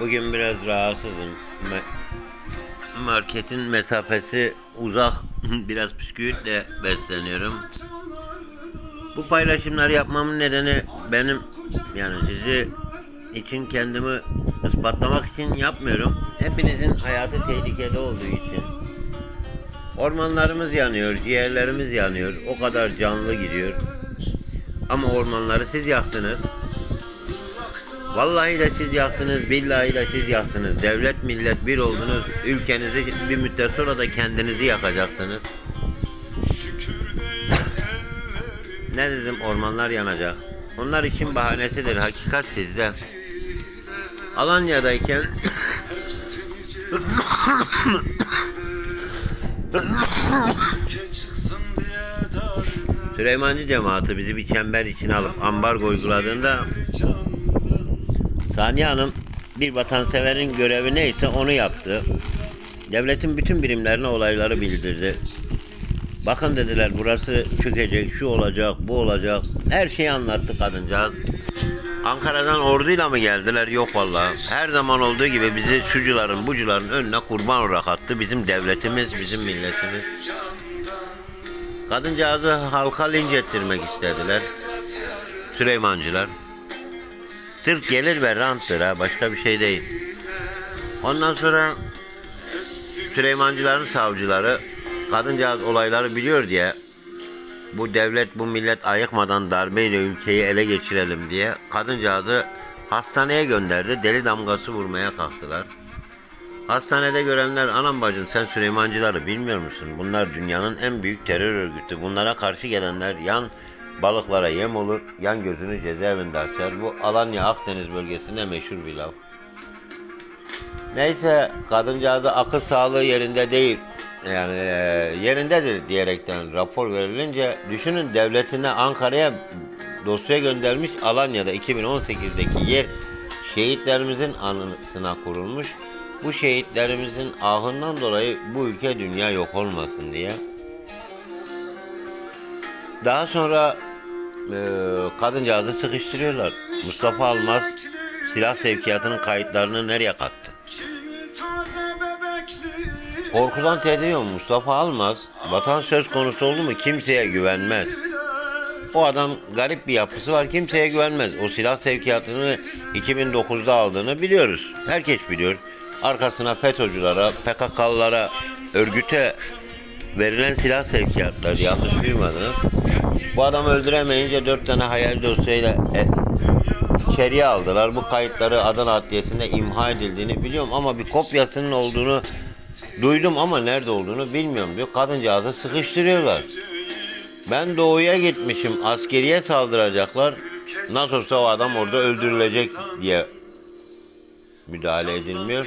Bugün biraz rahatsızım. Marketin mesafesi uzak. biraz bisküvitle besleniyorum. Bu paylaşımları yapmamın nedeni benim yani sizi için kendimi ispatlamak için yapmıyorum. Hepinizin hayatı tehlikede olduğu için. Ormanlarımız yanıyor, ciğerlerimiz yanıyor. O kadar canlı gidiyor. Ama ormanları siz yaktınız. Vallahi de siz yaktınız, billahi de siz yaktınız. Devlet millet bir oldunuz. Ülkenizi bir müddet sonra da kendinizi yakacaksınız. ne dedim ormanlar yanacak. Onlar için bahanesidir. Hakikat sizde. Alanya'dayken Süleymancı cemaati bizi bir çember içine alıp ambargo uyguladığında Saniye Hanım bir vatanseverin görevi neyse onu yaptı. Devletin bütün birimlerine olayları bildirdi. Bakın dediler burası çökecek, şu olacak, bu olacak. Her şeyi anlattı kadıncağız. Ankara'dan orduyla mı geldiler? Yok vallahi. Her zaman olduğu gibi bizi şucuların, bucuların önüne kurban olarak attı. Bizim devletimiz, bizim milletimiz. Kadıncağızı halka linç ettirmek istediler. Süleymancılar. Sırf gelir ve ranttır ha başka bir şey değil. Ondan sonra Süleymancıların savcıları kadıncağız olayları biliyor diye bu devlet bu millet ayıkmadan darbeyle ülkeyi ele geçirelim diye kadıncağızı hastaneye gönderdi. Deli damgası vurmaya kalktılar. Hastanede görenler anam bacım sen Süleymancıları bilmiyor musun? Bunlar dünyanın en büyük terör örgütü. Bunlara karşı gelenler yan balıklara yem olur, yan gözünü cezaevinde açar. Bu Alanya Akdeniz bölgesinde meşhur bir laf. Neyse kadıncağızı akıl sağlığı yerinde değil. Yani e, yerindedir diyerekten rapor verilince düşünün devletine Ankara'ya dosya göndermiş Alanya'da 2018'deki yer şehitlerimizin anısına kurulmuş. Bu şehitlerimizin ahından dolayı bu ülke dünya yok olmasın diye. Daha sonra e, kadıncağızı sıkıştırıyorlar. Mustafa Almaz silah sevkiyatının kayıtlarını nereye kattı? Korkudan titriyor Mustafa Almaz. Vatan söz konusu oldu mu kimseye güvenmez. O adam garip bir yapısı var kimseye güvenmez. O silah sevkiyatını 2009'da aldığını biliyoruz. Herkes biliyor. Arkasına FETÖ'cülere, PKK'lılara, örgüte verilen silah sevkiyatları yanlış duymadınız. Bu adamı öldüremeyince dört tane hayal dosyayla e, içeriye aldılar. Bu kayıtları Adana Adliyesi'nde imha edildiğini biliyorum ama bir kopyasının olduğunu duydum ama nerede olduğunu bilmiyorum diyor. Kadıncağızı sıkıştırıyorlar. Ben doğuya gitmişim askeriye saldıracaklar. Nasıl olsa o adam orada öldürülecek diye müdahale edilmiyor.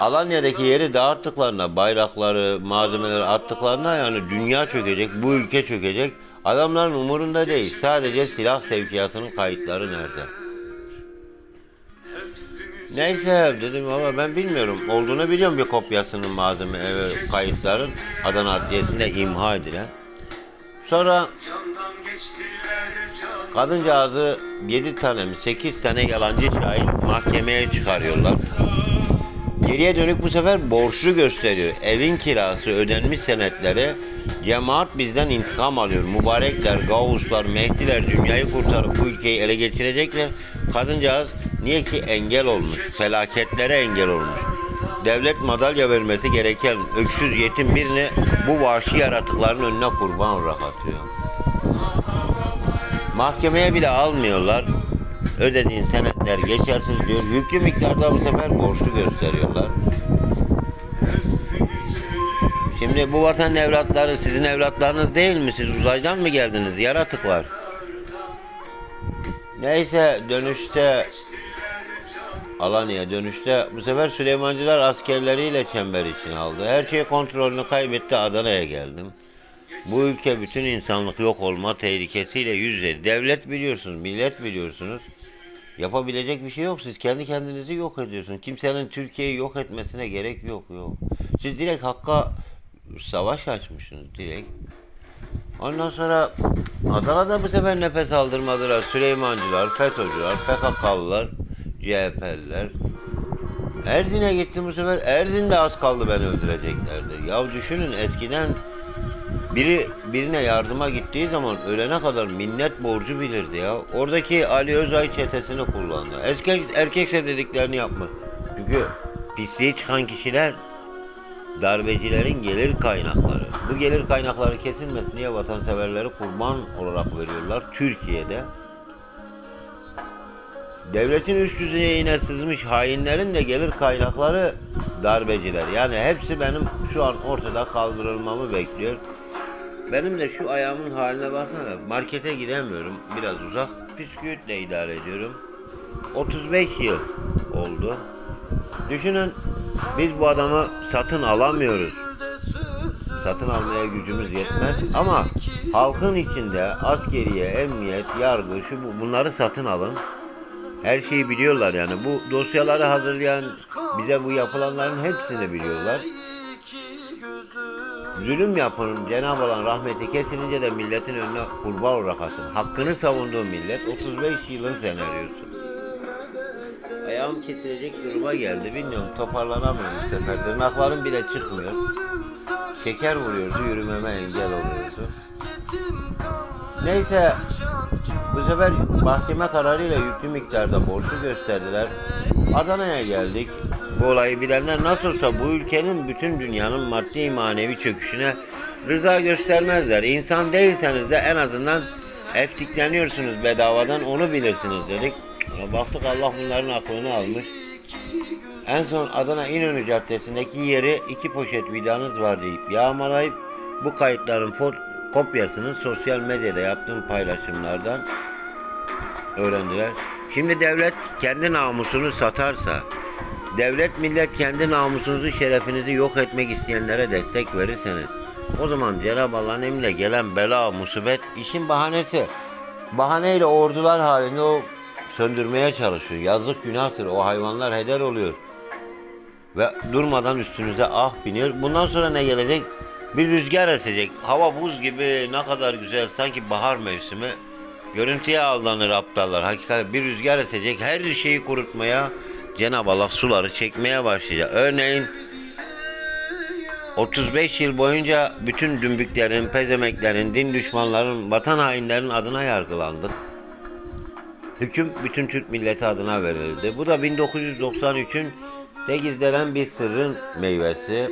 Alanya'daki yeri dağıttıklarına, bayrakları, malzemeleri attıklarına yani dünya çökecek, bu ülke çökecek. Adamların umurunda değil. Sadece silah sevkiyatının kayıtları nerede? Neyse dedim ama ben bilmiyorum. Olduğunu biliyorum bir kopyasının malzeme e, kayıtların Adana Adliyesi'nde imha edilen. Sonra kadıncağızı 7 tane mi 8 tane yalancı şahit mahkemeye çıkarıyorlar. Geriye dönük bu sefer borçlu gösteriyor. Evin kirası, ödenmiş senetleri cemaat bizden intikam alıyor. Mübarekler, gavuslar, mehdiler dünyayı kurtarıp bu ülkeyi ele geçirecekler. Kadıncağız niye ki engel olmuş, felaketlere engel olmuş. Devlet madalya vermesi gereken öksüz yetim birini bu vahşi yaratıkların önüne kurban olarak. Mahkemeye bile almıyorlar. Ödediğin senetler geçersiz diyor. Yüklü miktarda bu sefer borçlu gösteriyorlar. Şimdi bu vatan evlatları sizin evlatlarınız değil mi? Siz uzaydan mı geldiniz? Yaratıklar. Neyse dönüşte Alanya dönüşte bu sefer Süleymancılar askerleriyle çember içine aldı. Her şey kontrolünü kaybetti Adana'ya geldim. Bu ülke bütün insanlık yok olma tehlikesiyle yüz yüze. Devlet biliyorsunuz, millet biliyorsunuz. Yapabilecek bir şey yok. Siz kendi kendinizi yok ediyorsunuz. Kimsenin Türkiye'yi yok etmesine gerek yok. yok. Siz direkt hakka savaş açmışsınız direkt. Ondan sonra Adana'da bu sefer nefes aldırmadılar. Süleymancılar, FETÖ'cüler, PKK'lılar CHP'liler. Erzin'e gittim bu sefer. Erzin'de az kaldı beni öldüreceklerdi. Ya düşünün eskiden biri birine yardıma gittiği zaman ölene kadar minnet borcu bilirdi ya. Oradaki Ali Özay çetesini kullandı. Erkek, erkekse dediklerini yapmış. Çünkü pisliği çıkan kişiler darbecilerin gelir kaynakları. Bu gelir kaynakları kesilmesin diye vatanseverleri kurban olarak veriyorlar Türkiye'de. Devletin üst düzeyine sızmış hainlerin de gelir kaynakları darbeciler. Yani hepsi benim şu an ortada kaldırılmamı bekliyor. Benim de şu ayağımın haline baksana. Markete gidemiyorum. Biraz uzak. Bisküvitle idare ediyorum. 35 yıl oldu. Düşünün biz bu adamı satın alamıyoruz. Satın almaya gücümüz yetmez ama halkın içinde askeriye, emniyet, yargı şu bu bunları satın alın. Her şeyi biliyorlar yani. Bu dosyaları hazırlayan bize bu yapılanların hepsini biliyorlar. Zulüm yapın Cenab-ı Allah'ın rahmeti kesilince de milletin önüne kurban olarak asın. Hakkını savunduğu millet 35 yılın senaryosu. Ayağım kesilecek duruma geldi. Bilmiyorum toparlanamıyorum bu sefer. Tırnaklarım bile çıkmıyor. Şeker vuruyordu yürümeme engel oluyordu. Neyse bu sefer mahkeme kararıyla yüklü miktarda borcu gösterdiler. Adana'ya geldik. Bu olayı bilenler nasıl olsa bu ülkenin bütün dünyanın maddi manevi çöküşüne rıza göstermezler. İnsan değilseniz de en azından eftikleniyorsunuz bedavadan onu bilirsiniz dedik. Baktık Allah bunların aklını almış. En son Adana İnönü Caddesi'ndeki yeri iki poşet vidanız var deyip yağmalayıp bu kayıtların kopyasını sosyal medyada yaptığım paylaşımlardan öğrendiler. Şimdi devlet kendi namusunu satarsa, devlet millet kendi namusunuzu, şerefinizi yok etmek isteyenlere destek verirseniz, o zaman Cenab-ı Allah'ın emriyle gelen bela, musibet işin bahanesi. Bahaneyle ordular halinde o söndürmeye çalışıyor. Yazık günahtır. O hayvanlar heder oluyor. Ve durmadan üstünüze ah biniyor. Bundan sonra ne gelecek? Bir rüzgar esecek. Hava buz gibi ne kadar güzel. Sanki bahar mevsimi. Görüntüye aldanır aptallar. Hakikaten bir rüzgar esecek. Her şeyi kurutmaya Cenab-ı Allah suları çekmeye başlayacak. Örneğin 35 yıl boyunca bütün dümbüklerin, pezemeklerin, din düşmanların, vatan hainlerin adına yargılandık. Hüküm bütün Türk milleti adına verildi. Bu da 1993'ün de gizlenen bir sırrın meyvesi.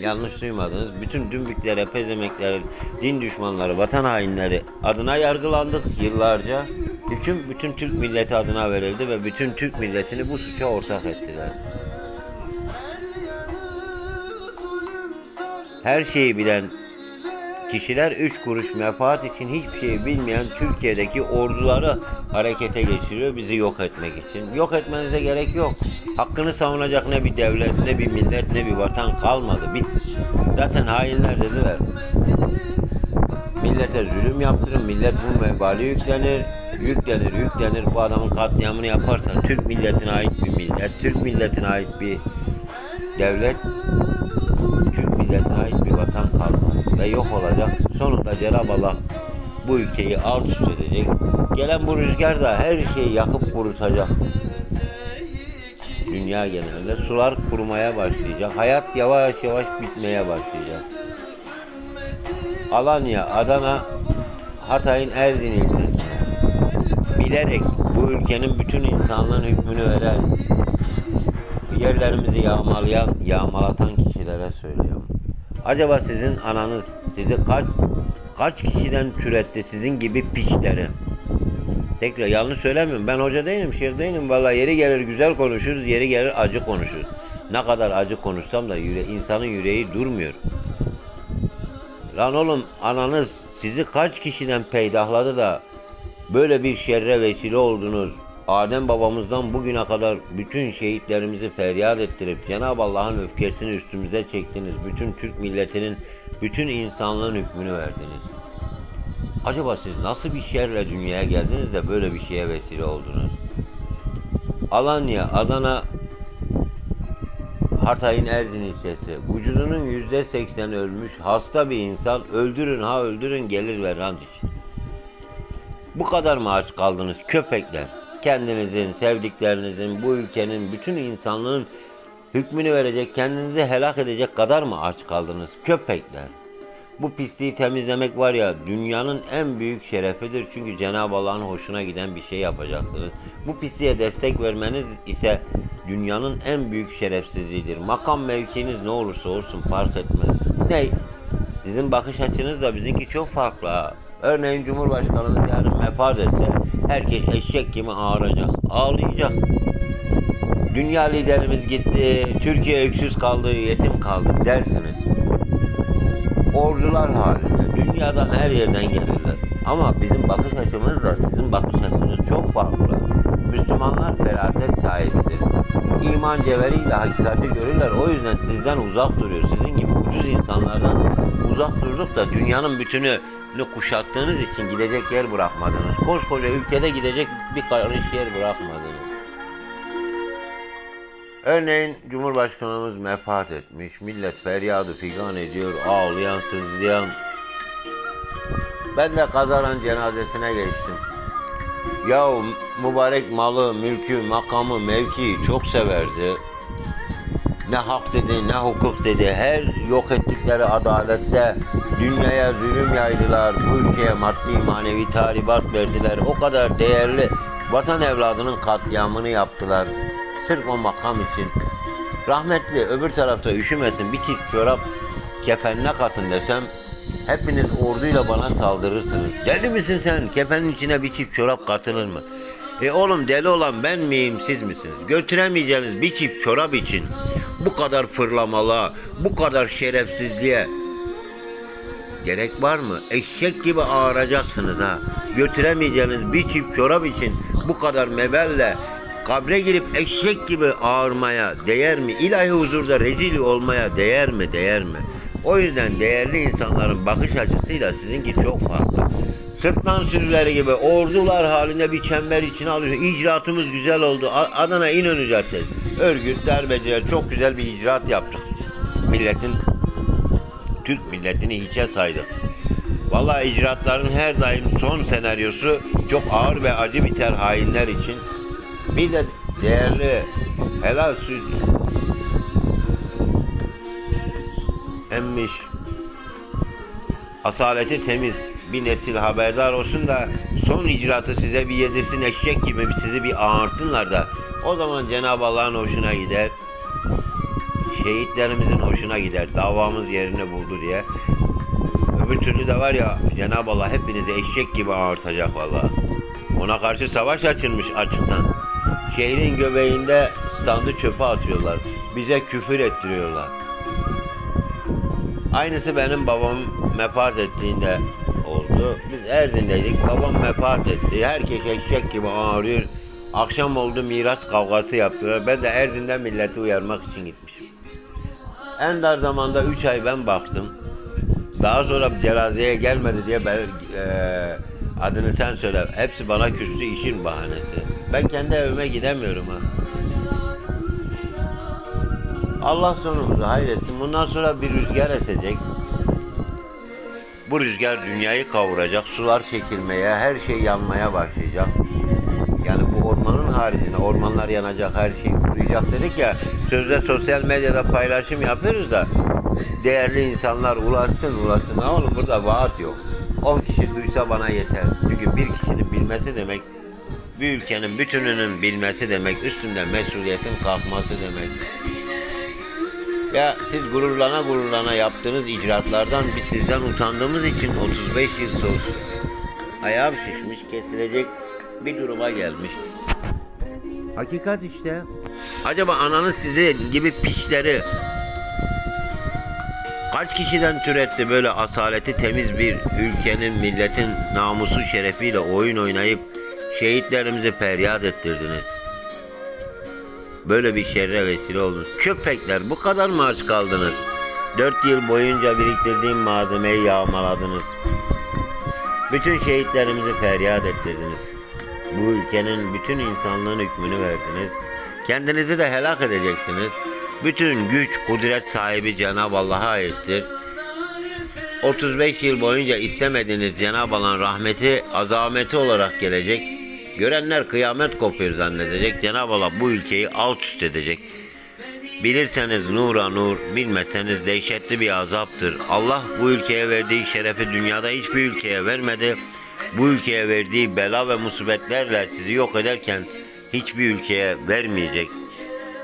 Yanlış duymadınız. Bütün dümbüklere, pezemeklere, din düşmanları, vatan hainleri adına yargılandık yıllarca. Hüküm bütün Türk milleti adına verildi ve bütün Türk milletini bu suça ortak ettiler. Her şeyi bilen kişiler üç kuruş menfaat için hiçbir şey bilmeyen Türkiye'deki orduları harekete geçiriyor bizi yok etmek için. Yok etmenize gerek yok. Hakkını savunacak ne bir devlet, ne bir millet, ne bir vatan kalmadı. Bit. Zaten hainler dediler. Millete zulüm yaptırın, millet bu vebali yüklenir, yüklenir, yüklenir. Bu adamın katliamını yaparsa Türk milletine ait bir millet, Türk milletine ait bir devlet Türk milletine ait bir vatan kalmaz ve yok olacak. Sonunda Cenab-ı Allah bu ülkeyi alt üst edecek. Gelen bu rüzgar da her şeyi yakıp kurutacak. Dünya genelinde sular kurumaya başlayacak. Hayat yavaş yavaş bitmeye başlayacak. Alanya, Adana, Hatay'ın Erzin bilerek bu ülkenin bütün insanlığın hükmünü veren yerlerimizi yağmalayan, yağmalatan kişilere söylüyorum. Acaba sizin ananız sizi kaç kaç kişiden türetti sizin gibi piçleri? Tekrar yanlış söylemiyorum. Ben hoca değilim, şiir değilim. Vallahi yeri gelir güzel konuşuruz, yeri gelir acı konuşuruz. Ne kadar acı konuşsam da yüre, insanın yüreği durmuyor. Lan oğlum ananız sizi kaç kişiden peydahladı da böyle bir şerre vesile oldunuz. Adem babamızdan bugüne kadar bütün şehitlerimizi feryat ettirip Cenab-ı Allah'ın öfkesini üstümüze çektiniz. Bütün Türk milletinin, bütün insanlığın hükmünü verdiniz. Acaba siz nasıl bir şerle dünyaya geldiniz de böyle bir şeye vesile oldunuz? Alanya, Adana, Hatay'ın Erzin ilçesi. Vücudunun yüzde seksen ölmüş hasta bir insan öldürün ha öldürün gelir ve rant için. Bu kadar mı aç kaldınız köpekler? kendinizin, sevdiklerinizin, bu ülkenin, bütün insanlığın hükmünü verecek, kendinizi helak edecek kadar mı aç kaldınız? Köpekler. Bu pisliği temizlemek var ya dünyanın en büyük şerefidir. Çünkü Cenab-ı Allah'ın hoşuna giden bir şey yapacaksınız. Bu pisliğe destek vermeniz ise dünyanın en büyük şerefsizliğidir. Makam mevkiniz ne olursa olsun fark etmez. Ne? Sizin bakış açınız da bizimki çok farklı. Örneğin Cumhurbaşkanımız yarın vefat etse herkes eşek gibi ağıracak, ağlayacak. Dünya liderimiz gitti, Türkiye öksüz kaldı, yetim kaldı dersiniz. Ordular halinde, dünyadan her yerden gelirler. Ama bizim bakış açımızla sizin bakış açınız çok farklı. Müslümanlar feraset sahibidir. İman cevheriyle hakikati görürler. O yüzden sizden uzak duruyor. Sizin gibi ucuz insanlardan uzak durduk da dünyanın bütünü kuşattığınız için gidecek yer bırakmadınız. Koskoca ülkede gidecek bir karış yer bırakmadınız. Örneğin Cumhurbaşkanımız vefat etmiş. Millet feryadı figan ediyor. Ağlayan, sızlayan. Ben de kazaran cenazesine geçtim. Ya mübarek malı, mülkü, makamı, mevkiyi çok severdi. Ne hak dedi, ne hukuk dedi. Her yok ettikleri adalette dünyaya zulüm yaydılar. Bu ülkeye maddi manevi tahribat verdiler. O kadar değerli vatan evladının katliamını yaptılar. Sırf o makam için. Rahmetli öbür tarafta üşümesin bir çift çorap kefenine katın desem hepiniz orduyla bana saldırırsınız. Deli misin sen? Kefenin içine bir çift çorap katılır mı? E oğlum deli olan ben miyim siz misiniz? Götüremeyeceğiniz bir çift çorap için bu kadar fırlamalığa, bu kadar şerefsizliğe gerek var mı? Eşek gibi ağıracaksınız ha. Götüremeyeceğiniz bir çift çorap için bu kadar mebelle kabre girip eşek gibi ağırmaya değer mi? İlahi huzurda rezil olmaya değer mi? Değer mi? O yüzden değerli insanların bakış açısıyla sizinki çok farklı. Sırtlan sürüleri gibi ordular halinde bir çember içine alıyor. İcraatımız güzel oldu. Adana İnönü Caddesi. Örgüt, darbeciler çok güzel bir icraat yaptık. Milletin, Türk milletini hiçe saydık. Vallahi icraatların her daim son senaryosu çok ağır ve acı biter hainler için. Bir de değerli helal süt emmiş asaleti temiz bir nesil haberdar olsun da son icraatı size bir yedirsin eşek gibi sizi bir ağırsınlar da o zaman Cenab-ı Allah'ın hoşuna gider şehitlerimizin hoşuna gider davamız yerini buldu diye öbür türlü de var ya Cenab-ı Allah hepinizi eşek gibi ağırtacak vallahi ona karşı savaş açılmış açıktan şehrin göbeğinde standı çöpe atıyorlar bize küfür ettiriyorlar Aynısı benim babam vefat ettiğinde oldu. Biz Erzin'deydik. Babam vefat etti. Herkes eşek gibi ağrıyor. Akşam oldu miras kavgası yaptılar. Ben de Erzin'den milleti uyarmak için gitmişim. En dar zamanda 3 ay ben baktım. Daha sonra cenazeye gelmedi diye ben eee, adını sen söyle. Hepsi bana küstü işin bahanesi. Ben kendi evime gidemiyorum ha. Allah sonumuzu hayretsin. Bundan sonra bir rüzgar esecek. Bu rüzgar dünyayı kavuracak. Sular çekilmeye, her şey yanmaya başlayacak. Ormanın haricinde ormanlar yanacak, her şey kuruyacak dedik ya. Sözde sosyal medyada paylaşım yapıyoruz da değerli insanlar ulaşsın ulaşsın. Ne oğlum burada vaat yok. 10 kişi duysa bana yeter. Çünkü bir kişinin bilmesi demek bir ülkenin bütününün bilmesi demek, üstünde mesuliyetin kalkması demek. Ya siz gururlana gururlana yaptığınız icraatlardan biz sizden utandığımız için 35 yıl sos. Ayağım şişmiş, kesilecek bir duruma gelmiş. Hakikat işte. Acaba ananız sizi gibi pişleri kaç kişiden türetti böyle asaleti temiz bir ülkenin, milletin namusu şerefiyle oyun oynayıp şehitlerimizi feryat ettirdiniz? Böyle bir şerre vesile oldunuz. Köpekler bu kadar mı aç kaldınız? Dört yıl boyunca biriktirdiğim malzemeyi yağmaladınız. Bütün şehitlerimizi feryat ettirdiniz bu ülkenin bütün insanlığın hükmünü verdiniz. Kendinizi de helak edeceksiniz. Bütün güç, kudret sahibi Cenab-ı Allah'a aittir. 35 yıl boyunca istemediğiniz Cenab-ı Allah'ın rahmeti, azameti olarak gelecek. Görenler kıyamet kopuyor zannedecek. Cenab-ı Allah bu ülkeyi alt üst edecek. Bilirseniz nura nur, bilmeseniz dehşetli bir azaptır. Allah bu ülkeye verdiği şerefi dünyada hiçbir ülkeye vermedi bu ülkeye verdiği bela ve musibetlerle sizi yok ederken hiçbir ülkeye vermeyecek.